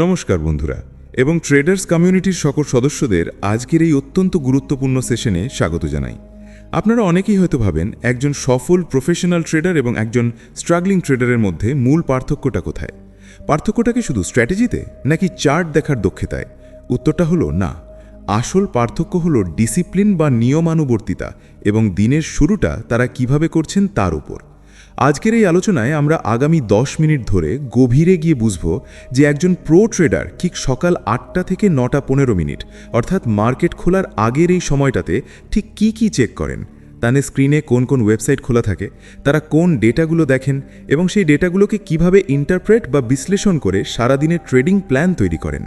নমস্কার বন্ধুরা, এবং ট্রেডার্স কমিউনিটির সকল সদস্যদের আজকের এই অত্যন্ত গুরুত্বপূর্ণ সেশনে স্বাগত জানাই। আপনারা অনেকেই হয়তো ভাবেন, একজন সফল প্রফেশনাল ট্রেডার এবং একজন স্ট্রাগলিং ট্রেডারের মধ্যে মূল পার্থক্যটা কোথায়? পার্থক্যটা কি শুধু স্ট্র্যাটেজিতে নাকি চার্ট দেখার দক্ষতায়? উত্তরটা হলো না। আসল পার্থক্য হলো ডিসিপ্লিন বা নিয়মানুবর্তিতা এবং দিনের শুরুটা তারা কীভাবে করছেন তার উপর। আজকের এই আলোচনায় আমরা আগামী দশ মিনিট ধরে গভীরে গিয়ে বুঝব যে একজন প্রো ট্রেডার ঠিক সকাল আটটা থেকে নটা পনেরো মিনিট, অর্থাৎ মার্কেট খোলার আগের এই সময়টাতে ঠিক কি কি চেক করেন? তাদের স্ক্রিনে কোন কোন ওয়েবসাইট খোলা থাকে, তারা কোন ডেটাগুলো দেখেন এবং সেই ডেটাগুলোকে কীভাবে ইন্টারপ্রেট বা বিশ্লেষণ করে সারাদিনের ট্রেডিং প্ল্যান তৈরি করেন।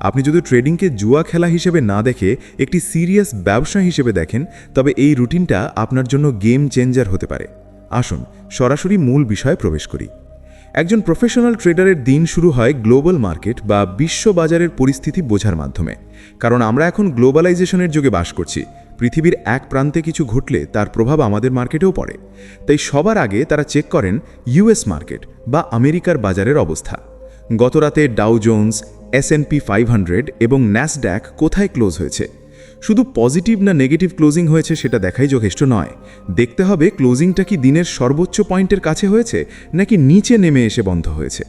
আপনি যদি ট্রেডিংকে জুয়া খেলা হিসেবে না দেখে একটি সিরিয়াস ব্যবসা হিসেবে দেখেন, তবে এই রুটিনটা আপনার জন্য গেম চেঞ্জার হতে পারে। আসুন, সরাসরি মূল বিষয়ে প্রবেশ করি। একজন প্রফেশনাল ট্রেডারের দিন শুরু হয় গ্লোবাল মার্কেট বা বিশ্ব বাজারের পরিস্থিতি বোঝার মাধ্যমে। কারণ আমরা এখন গ্লোবালাইজেশনের যুগে বাস করছি। পৃথিবীর এক প্রান্তে কিছু ঘটলে তার প্রভাব আমাদের মার্কেটেও পড়ে। তাই সবার আগে তারা চেক করেন ইউএস মার্কেট বা আমেরিকার বাজারের অবস্থা। গতরাতে Dow Jones S and P five hundred এবং ন্যাসড্যাক কোথায় ক্লোজ হয়েছে? শুধু পজিটিভ না নেগেটিভ ক্লোজিং হয়েছে সেটা দেখাই যথেষ্ট নয়। দেখতে হবে ক্লোজিংটা কি দিনের সর্বোচ্চ পয়েন্টের কাছে হয়েছে, নাকি নিচে নেমে এসে বন্ধ হয়েছে।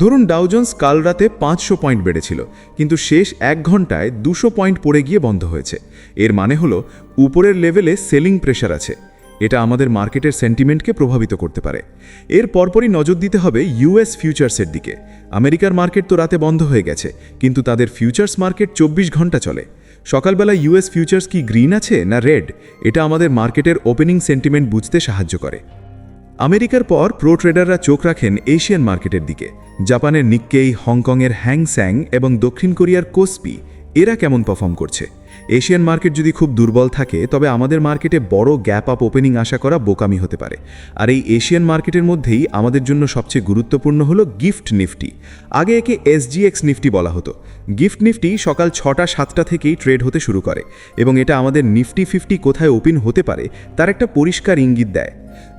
ধরুন ডাউজন্স কাল রাতে পাঁচশো পয়েন্ট বেড়েছিল, কিন্তু শেষ এক ঘন্টায় দুশো পয়েন্ট পড়ে গিয়ে বন্ধ হয়েছে। এর মানে হলো, উপরের লেভেলে সেলিং প্রেশার আছে। এটা আমাদের মার্কেটের সেন্টিমেন্টকে প্রভাবিত করতে পারে। এর পরপরই নজর দিতে হবে ইউএস ফিউচার্সের দিকে। আমেরিকার মার্কেট তো রাতে বন্ধ হয়ে গেছে, কিন্তু তাদের ফিউচার্স মার্কেট চব্বিশ ঘণ্টা চলে। সকালবেলা ইউএস ফিউচার্স কি গ্রিন আছে না রেড এটা আমাদের মার্কেটের ওপেনিং সেন্টিমেন্ট বুঝতে সাহায্য করে। আমেরিকার পর প্রো ট্রেডাররা চোখ রাখেন এশিয়ান মার্কেটের দিকে। জাপানের নিক্কেই হংকংয়ের হ্যাংস্যাং এবং দক্ষিণ কোরিয়ার কোসপি এরা কেমন পারফর্ম করছে? এশিয়ান মার্কেট যদি খুব দুর্বল থাকে, তবে আমাদের মার্কেটে বড় গ্যাপ আপ ওপেনিং আশা করা বোকামি হতে পারে। আর এই এশিয়ান মার্কেটের মধ্যেই আমাদের জন্য সবচেয়ে গুরুত্বপূর্ণ হলো গিফট নিফটি। আগে একে এসজিএক্স নিফটি বলা হতো। গিফট নিফটি সকাল ছটা, সাতটা থেকেই ট্রেড হতে শুরু করে এবং এটা আমাদের নিফটি ফিফটি কোথায় ওপেন হতে পারে, তার একটা পরিষ্কার ইঙ্গিত দেয়।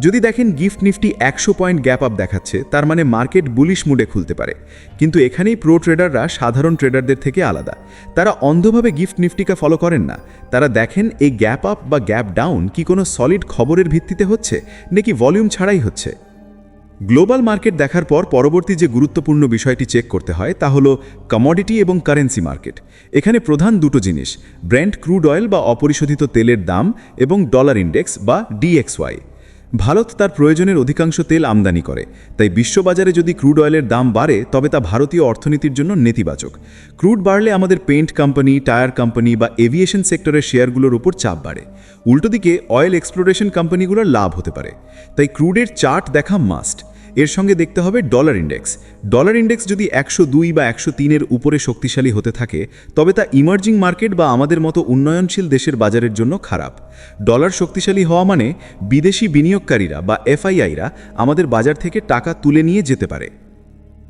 যদি দেখেন গিফট নিফটি একশো পয়েন্ট গ্যাপ আপ দেখাচ্ছে, তার মানে মার্কেট বুলিশ মুডে খুলতে পারে। কিন্তু এখানেই প্রো ট্রেডাররা সাধারণ ট্রেডারদের থেকে আলাদা। তারা অন্ধভাবে গিফট নিফটিকে ফলো করেন না। তারা দেখেন এই গ্যাপ আপ বা গ্যাপ ডাউন কি কোনো সলিড খবরের ভিত্তিতে হচ্ছে, নাকি ভলিউম ছাড়াই হচ্ছে? গ্লোবাল মার্কেট দেখার পর পরবর্তী যে গুরুত্বপূর্ণ বিষয়টি চেক করতে হয়, তা হলো কমোডিটি এবং কারেন্সি মার্কেট। এখানে প্রধান দুটো জিনিস, ব্র্যান্ড ক্রুড অয়েল বা অপরিশোধিত তেলের দাম এবং ডলার ইন্ডেক্স বা ডিএক্সওয়াই। ভারত তার প্রয়োজনের অধিকাংশ তেল আমদানি করে। তাই বিশ্ববাজারে যদি ক্রুড অয়েলের দাম বাড়ে, তবে তা ভারতীয় অর্থনীতির জন্য নেতিবাচক। ক্রুড বাড়লে আমাদের পেন্ট কোম্পানি, টায়ার কোম্পানি বা এভিয়েশন সেক্টরের শেয়ারগুলোর উপর চাপ বাড়ে। উল্টোদিকে, অয়েল এক্সপ্লোরেশন কোম্পানিগুলোর লাভ হতে পারে। তাই ক্রুডের চার্ট দেখা মাস্ট। এর সঙ্গে দেখতে হবে ডলার ইন্ডেক্স। ডলার ইন্ডেক্স যদি একশো দুই বা একশো তিনের উপরে শক্তিশালী হতে থাকে, তবে তা ইমার্জিং মার্কেট বা আমাদের মতো উন্নয়নশীল দেশের বাজারের জন্য খারাপ। ডলার শক্তিশালী হওয়া মানে বিদেশি বিনিয়োগকারীরা বা এফআইআইরা আমাদের বাজার থেকে টাকা তুলে নিয়ে যেতে পারে।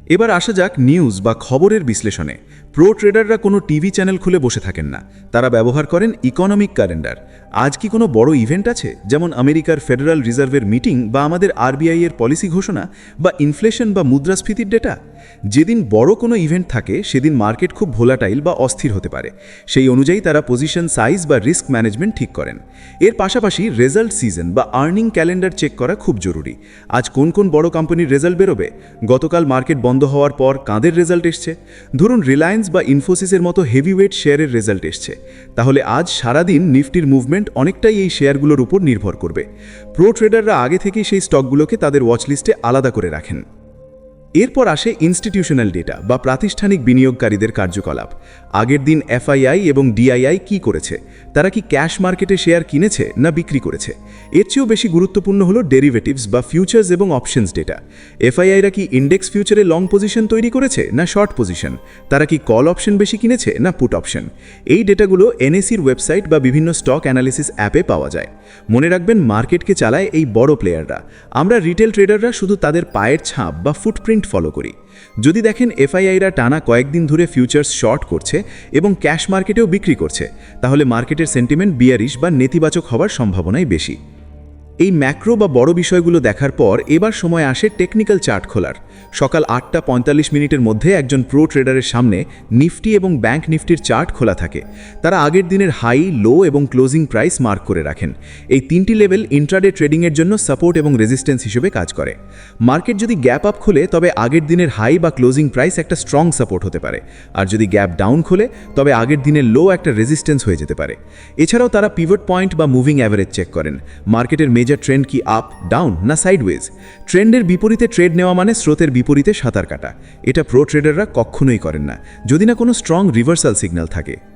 এবার আসা যাক নিউজ বা খবরের বিশ্লেষণে। প্রো ট্রেডাররা কোনো টিভি চ্যানেল খুলে বসে থাকেন না। তারা ব্যবহার করেন ইকোনমিক ক্যালেন্ডার আজ কি কোনো বড় ইভেন্ট আছে? যেমন আমেরিকার ফেডারাল রিজার্ভের মিটিং বা আমাদের আরবিআই এর পলিসি ঘোষণা বা ইনফ্লেশন বা মুদ্রাস্ফীতির ডেটা যেদিন বড় কোনো ইভেন্ট থাকে, সেদিন মার্কেট খুব ভোলাটাইল বা অস্থির হতে পারে। সেই অনুযায়ী তারা পজিশন সাইজ বা রিস্ক ম্যানেজমেন্ট ঠিক করেন। এর পাশাপাশি রেজাল্ট সিজন বা আর্নিং ক্যালেন্ডার চেক করা খুব জরুরি। আজ কোন কোন বড় কোম্পানির রেজাল্ট বেরোবে? গতকাল মার্কেট বন্ধ হওয়ার পর কাঁদের রেজাল্ট এসছে? ধরুন রিলায়েন্স বা ইনফোসিসের মতো হেভিওয়েট শেয়ারের রেজাল্ট এসছে। তাহলে আজ সারাদিন নিফটির মুভমেন্ট অনেকটাই এই শেয়ারগুলোর উপর নির্ভর করবে। প্রো ট্রেডাররা আগে থেকেই সেই স্টকগুলোকে তাদের ওয়াচলিস্টে আলাদা করে রাখেন। এরপর আসে ইনস্টিটিউশনাল ডেটা বা প্রাতিষ্ঠানিক বিনিয়োগকারীদের কার্যকলাপ। আগের দিন এফআইআই এবং ডিআইআই কি করেছে? তারা কি ক্যাশ মার্কেটে শেয়ার কিনেছে না বিক্রি করেছে? এর চেয়েও বেশি গুরুত্বপূর্ণ হলো ডেরিভেটিভস বা ফিউচার্স এবং অপশনস ডেটা এফআইআইরা কি ইন্ডেক্স ফিউচারে লং পজিশন তৈরি করেছে না শর্ট পজিশন তারা কি কল অপশন বেশি কিনেছে না পুট অপশন এই ডেটাগুলো এনএসির ওয়েবসাইট বা বিভিন্ন স্টক অ্যানালিসিস অ্যাপে পাওয়া যায়। মনে রাখবেন মার্কেটকে চালায় এই বড় প্লেয়াররা আমরা রিটেল ট্রেডাররা শুধু তাদের পায়ের ছাপ বা ফুটপ্রিন্ট ফলো করি। যদি দেখেন এফআইআইরা টানা কয়েকদিন ধরে ফিউচার্স শর্ট করছে এবং ক্যাশ মার্কেটেও বিক্রি করছে, তাহলে মার্কেটের সেন্টিমেন্ট বিয়ারিশ বা নেতিবাচক হওয়ার সম্ভাবনাই বেশি। এই ম্যাক্রো বা বড় বিষয়গুলো দেখার পর এবার সময় আসে টেকনিক্যাল চার্ট খোলার। সকাল আটটা পঁয়তাল্লিশ মিনিটের মধ্যে একজন প্রো ট্রেডারের সামনে নিফটি এবং ব্যাংক নিফটির চার্ট খোলা থাকে। তারা আগের দিনের হাই, লো এবং ক্লোজিং প্রাইস মার্ক করে রাখেন। এই তিনটি লেভেল ইন্ট্রাডে ট্রেডিংয়ের জন্য সাপোর্ট এবং রেজিস্ট্যান্স হিসেবে কাজ করে। মার্কেট যদি গ্যাপ আপ খোলে, তবে আগের দিনের হাই বা ক্লোজিং প্রাইস একটা স্ট্রং সাপোর্ট হতে পারে। আর যদি গ্যাপ ডাউন খোলে, তবে আগের দিনের লো একটা রেজিস্ট্যান্স হয়ে যেতে পারে। এছাড়াও তারা পিভট পয়েন্ট বা মুভিং অ্যাভারেজ চেক করেন। মার্কেটের মেজর ট্রেন্ড কি আপ, ডাউন না সাইডওয়েজ? ট্রেন্ডের বিপরীতে ট্রেড নেওয়া মানে স্রোতের বিপরীতে সাঁতার কাটা। এটা প্রো ট্রেডাররা কখনোই করেন না। যদি না কোনো স্ট্রং রিভার্সাল সিগন্যাল থাকে।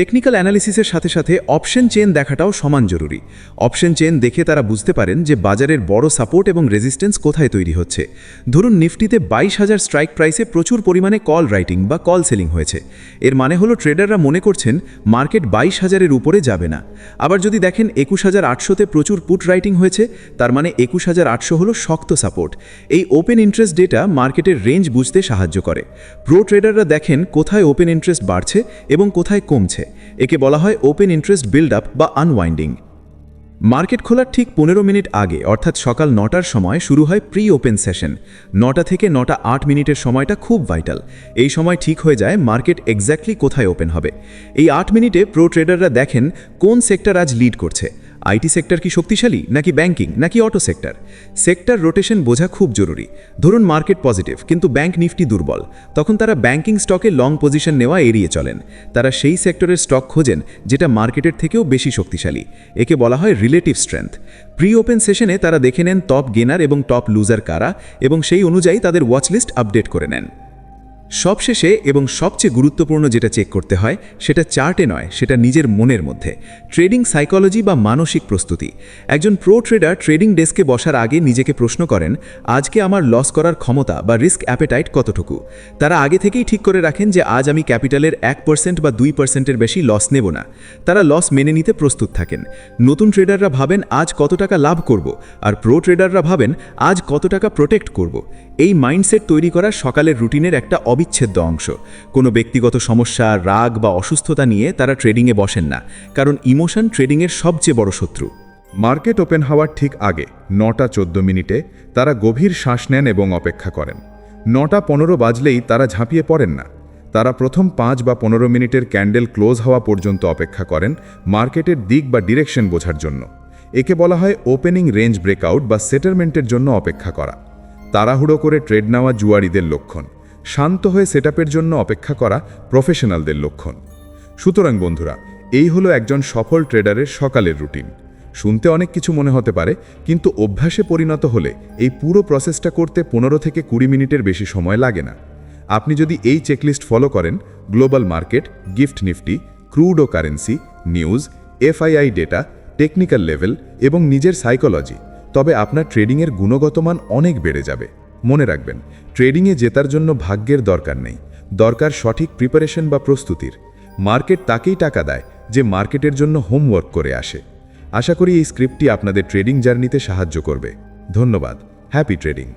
টেকনিক্যাল অ্যানালিসিসের সাথে সাথে অপশন চেন দেখাটাও সমান জরুরি। অপশন চেন দেখে তারা বুঝতে পারেন যে বাজারের বড় সাপোর্ট এবং রেজিস্ট্যান্স কোথায় তৈরি হচ্ছে। ধরুন, নিফটিতে বাইশ হাজার স্ট্রাইক প্রাইসে প্রচুর পরিমাণে কল রাইটিং বা কল সেলিং হয়েছে। এর মানে হলো ট্রেডাররা মনে করছেন মার্কেট বাইশ হাজারের উপরে যাবে না। আবার যদি দেখেন একুশ হাজার আটশোতে প্রচুর পুট রাইটিং হয়েছে, তার মানে একুশ হাজার আটশো হলো শক্ত সাপোর্ট এই ওপেন ইন্টারেস্ট ডেটা মার্কেটের রেঞ্জ বুঝতে সাহায্য করে। প্রো ট্রেডাররা দেখেন কোথায় ওপেন ইন্টারেস্ট বাড়ছে এবং কোথায় কমছে। একে বলা হয় ওপেন ইন্টারেস্ট বিল্ড আপ বা আনওয়াইন্ডিং মার্কেট খোলার ঠিক পনেরো মিনিট আগে, অর্থাৎ সকাল নটার সময়, শুরু হয় প্রি ওপেন সেশন নটা থেকে নটা আট মিনিটের সময়টা খুব ভাইটাল এই সময় ঠিক হয়ে যায় মার্কেট এক্স্যাক্টলি কোথায় ওপেন হবে। এই আট মিনিটে প্রো ট্রেডাররা দেখেন কোন সেক্টর আজ লিড করছে। আইটি সেক্টর কি শক্তিশালী, নাকি ব্যাংকিং, নাকি অটো সেক্টর? সেক্টর রোটেশন বোঝা খুব জরুরি। ধরুন মার্কেট পজিটিভ, কিন্তু ব্যাংক নিফটি দুর্বল। তখন তারা ব্যাংকিং স্টকে লং পজিশন নেওয়া এড়িয়ে চলেন। তারা সেই সেক্টরের স্টক খোঁজেন, যেটা মার্কেটের থেকেও বেশি শক্তিশালী। একে বলা হয় রিলেটিভ স্ট্রেংথ। প্রি ওপেন সেশনে তারা দেখে নেন টপ গেনার এবং টপ লুজার কারা, এবং সেই অনুযায়ী তাদের ওয়াচলিস্ট আপডেট করে নেন। সবশেষে এবং সবচেয়ে গুরুত্বপূর্ণ যেটা চেক করতে হয়, সেটা চার্টে নয়, সেটা নিজের মনের মধ্যে। ট্রেডিং সাইকোলজি বা মানসিক প্রস্তুতি। একজন প্রো ট্রেডার ট্রেডিং ডেস্কে বসার আগে নিজেকে প্রশ্ন করেন, আজকে আমার লস করার ক্ষমতা বা রিস্ক অ্যাপেটাইট কতটুকু? তারা আগে থেকেই ঠিক করে রাখেন যে আজ আমি ক্যাপিটালের এক পার্সেন্ট বা দুই পার্সেন্টের বেশি লস নেব না। তারা লস মেনে নিতে প্রস্তুত থাকেন। নতুন ট্রেডাররা ভাবেন, আজ কত টাকা লাভ করব? আর প্রো ট্রেডাররা ভাবেন, আজ কত টাকা প্রোটেক্ট করব? এই মাইন্ডসেট তৈরি করা সকালের রুটিনের একটা অবিচ্ছেদ্য অংশ। কোনো ব্যক্তিগত সমস্যা, রাগ বা অসুস্থতা নিয়ে তারা ট্রেডিংয়ে বসেন না, কারণ ইমোশন ট্রেডিংয়ের সবচেয়ে বড় শত্রু। মার্কেট ওপেন হওয়ার ঠিক আগে, নটা চোদ্দ মিনিটে তারা গভীর শ্বাস নেন এবং অপেক্ষা করেন। নটা পনেরো বাজলেই তারা ঝাঁপিয়ে পড়েন না। তারা প্রথম পাঁচ বা পনেরো মিনিটের ক্যান্ডেল ক্লোজ হওয়া পর্যন্ত অপেক্ষা করেন মার্কেটের দিক বা ডিরেকশন বোঝার জন্য। একে বলা হয় ওপেনিং রেঞ্জ ব্রেকআউট বা সেটেলমেন্টের জন্য অপেক্ষা করা। তাড়াহুড়ো করে ট্রেড নেওয়া জুয়ারিদের লক্ষণ। শান্ত হয়ে সেটআপের জন্য অপেক্ষা করা প্রফেশনালদের লক্ষণ। সুতরাং বন্ধুরা, এই হলো একজন সফল ট্রেডারের সকালের রুটিন। শুনতে অনেক কিছু মনে হতে পারে, কিন্তু অভ্যাসে পরিণত হলে এই পুরো প্রসেসটা করতে পনেরো থেকে কুড়ি মিনিটের বেশি সময় লাগে না। আপনি যদি এই চেকলিস্ট ফলো করেন, global market, gift Nifty, crude ও currency, news, FII data, technical level এবং নিজের সাইকোলজি, তবে আপনার ট্রেডিংয়ের গুণগত মান অনেক বেড়ে যাবে। মনে রাখবেন, ট্রেডিংয়ে জেতার জন্য ভাগ্যের দরকার নেই। দরকার সঠিক প্রিপারেশন বা প্রস্তুতির। মার্কেট তাকেই টাকা দেয় যে মার্কেটের জন্য হোমওয়ার্ক করে আসে। আশা করি এই স্ক্রিপ্টটি আপনাদের ট্রেডিং জার্নিতে সাহায্য করবে। ধন্যবাদ। Happy trading